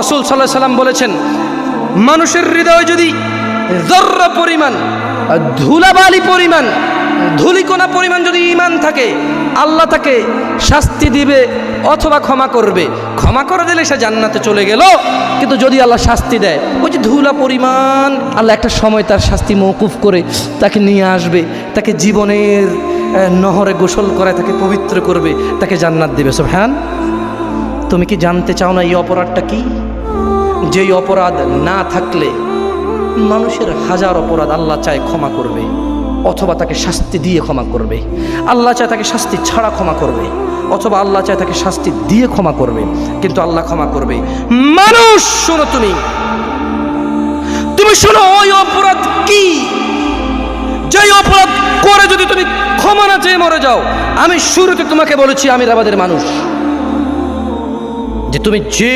রসুল সাল্লাহ সাল্লাম বলেছেন, মানুষের হৃদয় যদি জর্রা পরিমাণ, ধুলাবালি পরিমাণ, ধুলিকোনা পরিমাণ যদি ইমান থাকে, আল্লাহ তাকে শাস্তি দিবে অথবা ক্ষমা করবে। ক্ষমা করে দিলে সে জান্নাতে চলে গেল। কিন্তু যদি আল্লাহ শাস্তি দেয়, ওই যে ধুলা পরিমাণ, আল্লাহ একটা সময় তার শাস্তি মৌকুফ করে তাকে নিয়ে আসবে, তাকে জীবনের নহরে গোসল করায় তাকে পবিত্র করবে, তাকে জান্নাত দেবে। সব হ্যাঁ তুমি কি জানতে চাও না এই অপরাধটা কি? যেই অপরাধ না থাকলে মানুষের হাজার অপরাধ আল্লাহ চায় ক্ষমা করবে, অথবা তাকে শাস্তি দিয়ে ক্ষমা করবে। আল্লাহ চায় তাকে শাস্তি ছাড়া ক্ষমা করবে, অথবা আল্লাহ চায় তাকে শাস্তি দিয়ে ক্ষমা করবে, কিন্তু আল্লাহ ক্ষমা করবে। মানুষ, শোনো তুমি। তুমি শোনো, ওই অপরাধ কি? যেই অপরাধ করে যদি তুমি ক্ষমা না চেয়ে মরে যাও, আমি শুরুতে তোমাকে বলেছি আমিরাবাদের মানুষ। যে তুমি যে